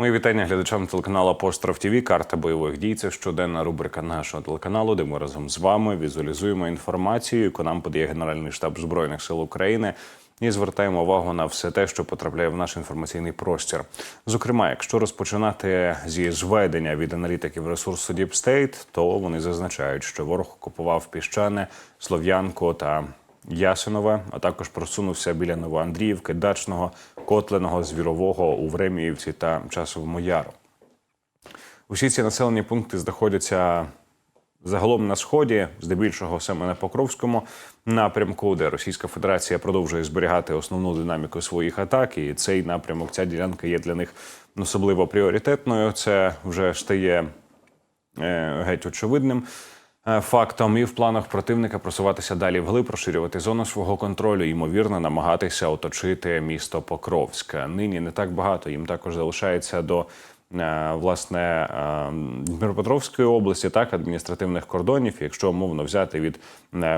Мої вітання глядачам телеканалу Апостроф ТВ. Карта бойових дій. Це щоденна рубрика нашого телеканалу, де ми разом з вами візуалізуємо інформацію, яку нам подає Генеральний штаб збройних сил України. І звертаємо увагу на все те, що потрапляє в наш інформаційний простір. Зокрема, якщо розпочинати зі зведення від аналітиків ресурсу Deep State, то вони зазначають, що ворог окупував піщане, Слов'янку та Ясинове, а також просунувся біля Новоандріївки, Дачного, Котленого, Звірового у Времіївці та Часовому Яру. Усі ці населені пункти знаходяться загалом на сході, здебільшого саме на Покровському напрямку, де Російська Федерація продовжує зберігати основну динаміку своїх атак. І цей напрямок, ця ділянка є для них особливо пріоритетною. Це вже стає е, геть очевидним. Е, Фактом і в планах противника просуватися далі вглиб, розширювати зону свого контролю, ймовірно, намагатися оточити місто Покровськ. Нині не так багато. Їм також залишається до е, власне е, Дніпропетровської області, так адміністративних кордонів. Якщо умовно взяти від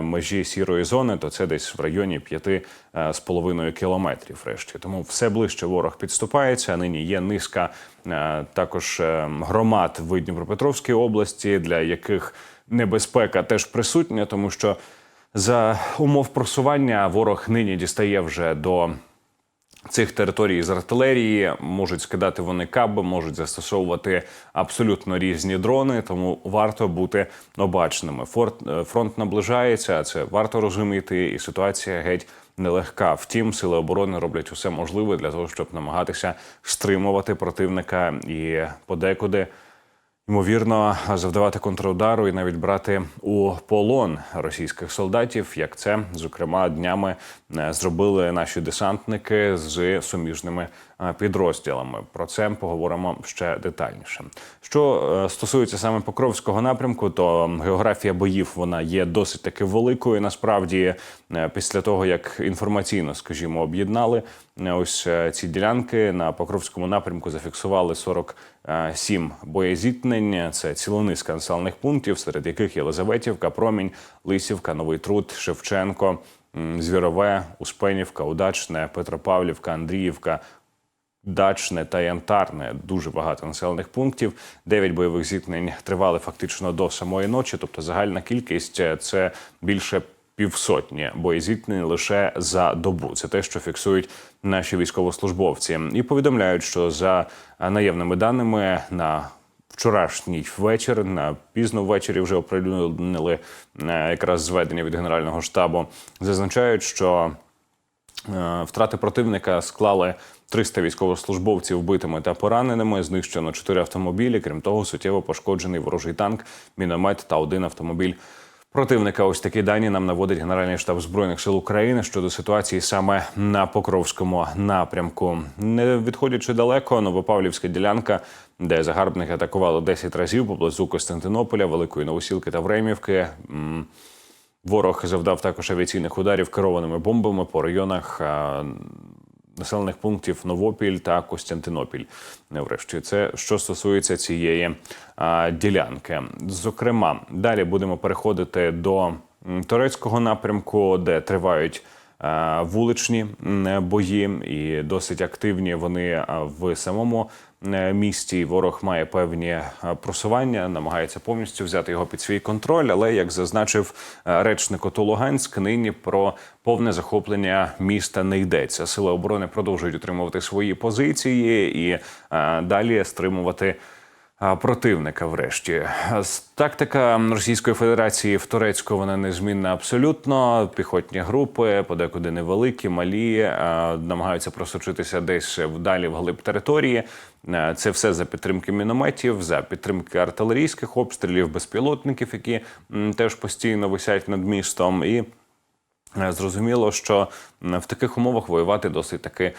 межі сірої зони, то це десь в районі п'яти е, з половиною кілометрів. Решті тому все ближче ворог підступається. Нині є низка також громад в Дніпропетровській області, для яких небезпека теж присутня, тому що за умов просування ворог нині дістає вже до цих територій з артилерії, можуть скидати вони каби, можуть застосовувати абсолютно різні дрони. Тому варто бути обачними. Форт е, фронт наближається. Це варто розуміти, і ситуація геть нелегка. Втім, сили оборони роблять усе можливе для того, щоб намагатися стримувати противника і подекуди. Ймовірно, завдавати контрудару і навіть брати у полон російських солдатів, як це зокрема днями е, зробили наші десантники з суміжними е, підрозділами. Про це поговоримо ще детальніше. Що е, стосується саме Покровського напрямку, то географія боїв вона є досить таки великою. Насправді, після того як інформаційно, скажімо, об'єднали ось ці ділянки на Покровському напрямку, зафіксували 47 боєзіткнень. Це цілонизка населених пунктів, серед яких Єлизаветівка, Промінь, Лисівка, Новий Труд, Шевченко, Звірове, Успенівка, Удачне, Петропавлівка, Андріївка. Дачне та Янтарне дуже багато населених пунктів. Дев'ять бойових зіткнень тривали фактично до самої ночі. Тобто загальна кількість е, це більше півсотні боєзіткнень лише за добу. Це те, що фіксують наші військовослужбовці, і повідомляють, що за наявними даними на Вчорашній вечір на пізно ввечері вже оприлюднили е, якраз зведення від генерального штабу. Зазначають, що Е, Втрати противника склали 300 військовослужбовців вбитими та пораненими. Знищено 4 автомобілі. Крім того, суттєво пошкоджений ворожий танк, міномет та один автомобіль. Противника, ось такі дані нам наводить Генеральний штаб збройних сил України щодо ситуації саме на Покровському напрямку. Не відходячи далеко, Новопавлівська ділянка, де загарбники атакували 10 разів поблизу Костянтинополя, Великої Новосілки та Времівки. Ворог завдав також авіаційних ударів керованими бомбами по районах населених пунктів Новопіль та Костянтинопіль. Врешті, це що стосується цієї а, ділянки. Зокрема, далі будемо переходити до турецького напрямку, де тривають. Вуличні бої і досить активні вони в самому місті. Ворог має певні е, просування, намагається повністю взяти його під свій контроль. Але як зазначив е, речник ОТУ Луганськ, нині про повне захоплення міста не йдеться. Сили оборони продовжують утримувати свої позиції і е, далі стримувати. Противника, врешті, тактика Російської Федерації в Турецьку вона незмінна абсолютно. Піхотні групи, подекуди невеликі, малі, намагаються просочитися десь вдалі вглиб території. Е, Це все за підтримки мінометів, за підтримки артилерійських обстрілів, безпілотників, які теж постійно висять над містом. І Зрозуміло, що в таких умовах воювати досить таки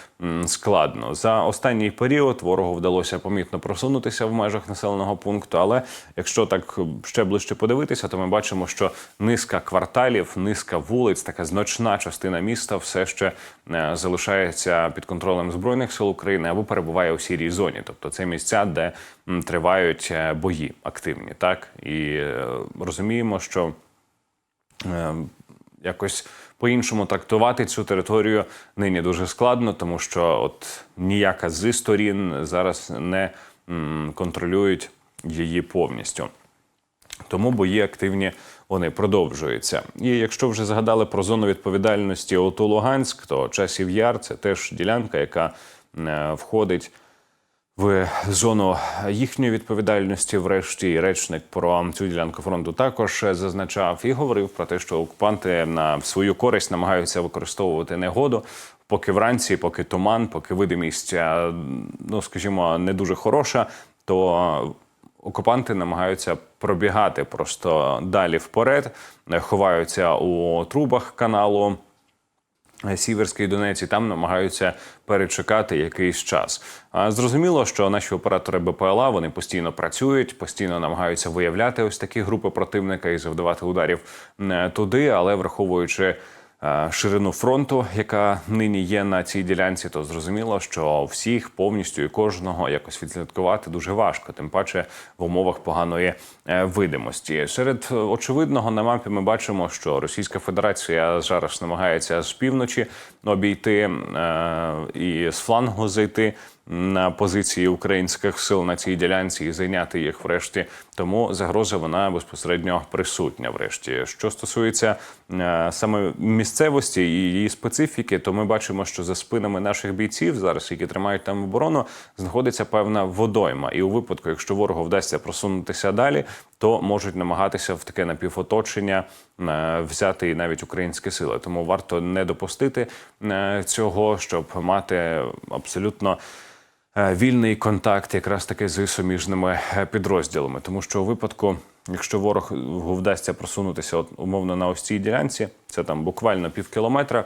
складно. За останній період ворогу вдалося помітно просунутися в межах населеного пункту. Але якщо так ще ближче подивитися, то ми бачимо, що низка кварталів, низка вулиць, така значна частина міста все ще е, залишається під контролем збройних сил України або перебуває у сірій зоні. Тобто це місця, де тривають е, бої активні, так і е, розуміємо, що. Якось по-іншому трактувати цю територію нині дуже складно, тому що от ніяка з сторін зараз не контролюють її повністю. Тому бої активні вони продовжуються. І якщо вже згадали про зону відповідальності ОТУ Луганськ, то часів яр це теж ділянка, яка е, входить в зону їхньої відповідальності. Врешті речник про цю ділянку фронту також зазначав і говорив про те, що окупанти на свою користь намагаються використовувати негоду. Поки вранці, поки туман, поки видимість, е, ну скажімо, не дуже хороша, то окупанти намагаються пробігати просто далі вперед, е, ховаються у трубах каналу. Сіверський Донець і там намагаються перечекати якийсь час. Зрозуміло, що наші оператори БПЛА вони постійно працюють, постійно намагаються виявляти ось такі групи противника і завдавати ударів е, туди, але враховуючи. Е, Ширину фронту, яка нині є на цій ділянці, то зрозуміло, що всіх повністю і кожного якось відслідкувати дуже важко, тим паче в умовах поганої е, видимості. Серед очевидного на мапі ми бачимо, що Російська Федерація зараз намагається з півночі обійти е, і з флангу зайти на позиції українських сил на цій ділянці і зайняти їх врешті. Тому загроза вона безпосередньо присутня. Врешті, що стосується е, саме місцевості і її специфіки, то ми бачимо, що за спинами наших бійців зараз, які тримають там оборону, знаходиться певна водойма. І у випадку, якщо ворогу вдасться просунутися далі, то можуть намагатися в таке напівоточення е, взяти і навіть українські сили. Тому варто не допустити е, цього, щоб мати абсолютно. Е, Вільний контакт якраз таки з суміжними е, підрозділами, тому що у випадку, якщо ворог вдасться просунутися от, умовно на ось цій ділянці, це там буквально пів кілометра,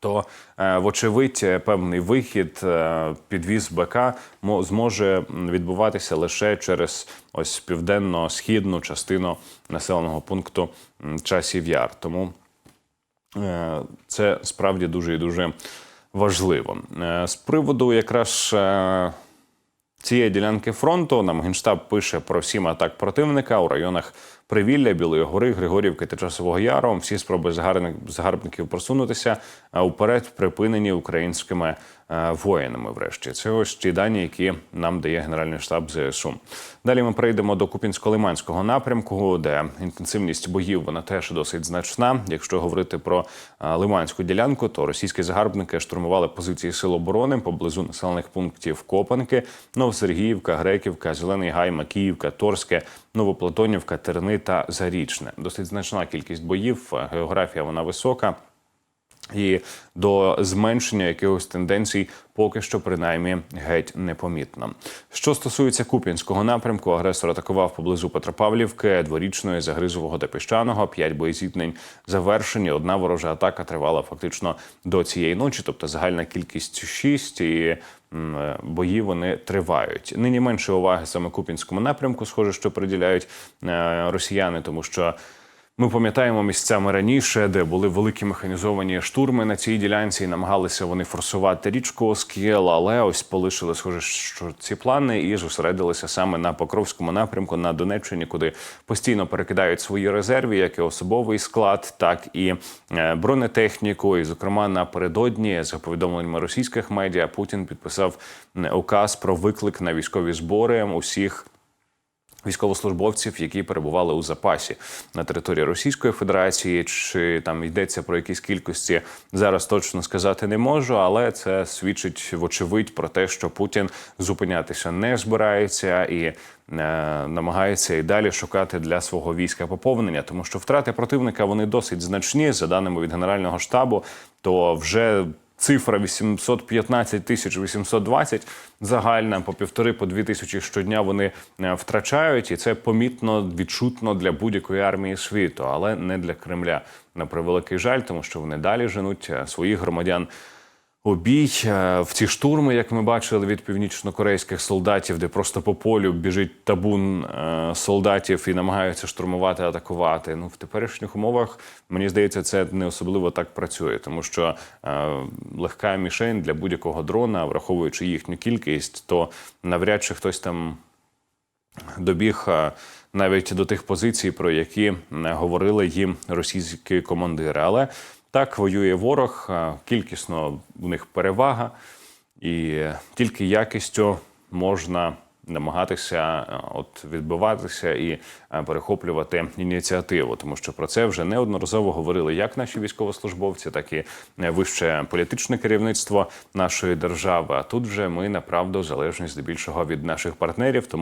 то е, вочевидь е, певний вихід, е, підвіз БК зможе відбуватися лише через ось південно-східну частину населеного пункту часів яр. Тому Е, це справді дуже і дуже важливо. Е, З приводу якраз е, цієї ділянки фронту нам генштаб пише про сім атак противника у районах Привілля, Білої Гори, Григорівки та Часового Яру. Всі спроби загарбник- загарбників просунутися уперед припинені українськими воїнами. Врешті це ось ті дані, які нам дає Генеральний штаб ЗСУ. Далі ми прийдемо до Купінсько-Лиманського напрямку, де інтенсивність боїв вона теж досить значна. Якщо говорити про е, Лиманську ділянку, то російські загарбники штурмували позиції сил оборони поблизу населених пунктів Копанки, Новосергіївка, Греківка, Зелений Гай, Макіївка, Торське, Новоплатонівка, Терни та Зарічне. Досить значна кількість боїв. е, Географія вона висока. І до зменшення якихось тенденцій поки що принаймні геть непомітно. Що стосується Куп'янського напрямку, агресор атакував поблизу Петропавлівки, дворічної, Загризового та Піщаного. П'ять боєзіткнень завершені. Одна ворожа атака тривала фактично до цієї ночі, тобто загальна кількість шість і. е, Бої вони тривають. Нині менше уваги саме Купінському напрямку, схоже, що приділяють е, росіяни, тому що ми пам'ятаємо місцями раніше, де були великі механізовані штурми на цій ділянці, і намагалися вони форсувати річку Оскіл, але ось полишили схоже, що ці плани і зосередилися саме на Покровському напрямку на Донеччині, куди постійно перекидають свої резерви, як і особовий склад, так і е, бронетехніку. І, зокрема, напередодні за повідомленнями російських медіа Путін підписав указ про виклик на військові збори усіх військовослужбовців, які перебували у запасі на території Російської Федерації, чи там йдеться про якісь кількості зараз точно сказати не можу, але це свідчить вочевидь про те, що Путін зупинятися не збирається і е, намагається і далі шукати для свого війська поповнення, тому що втрати противника вони досить значні. За даними від генерального штабу, то вже Цифра 815 тисяч 820 загальна по півтори по дві тисячі щодня вони е, втрачають, і це помітно відчутно для будь-якої армії світу, але не для Кремля на превеликий жаль, тому що вони далі женуть е, своїх громадян у бій е, в ці штурми, як ми бачили від північнокорейських солдатів, де просто по полю біжить табун е, солдатів і намагаються штурмувати, атакувати. Ну в теперішніх умовах мені здається, це не особливо так працює, тому що е, легка мішень для будь-якого дрона, враховуючи їхню кількість, то навряд чи хтось там добіг навіть до тих позицій, про які говорили їм російські командири. Але Так воює ворог, е, кількісно в них перевага, і тільки якістю можна намагатися е, от відбиватися і е, перехоплювати ініціативу, тому що про це вже неодноразово говорили як наші військовослужбовці, так і е, вище політичне керівництво нашої держави. А тут вже ми направду залежні здебільшого від наших партнерів. Тому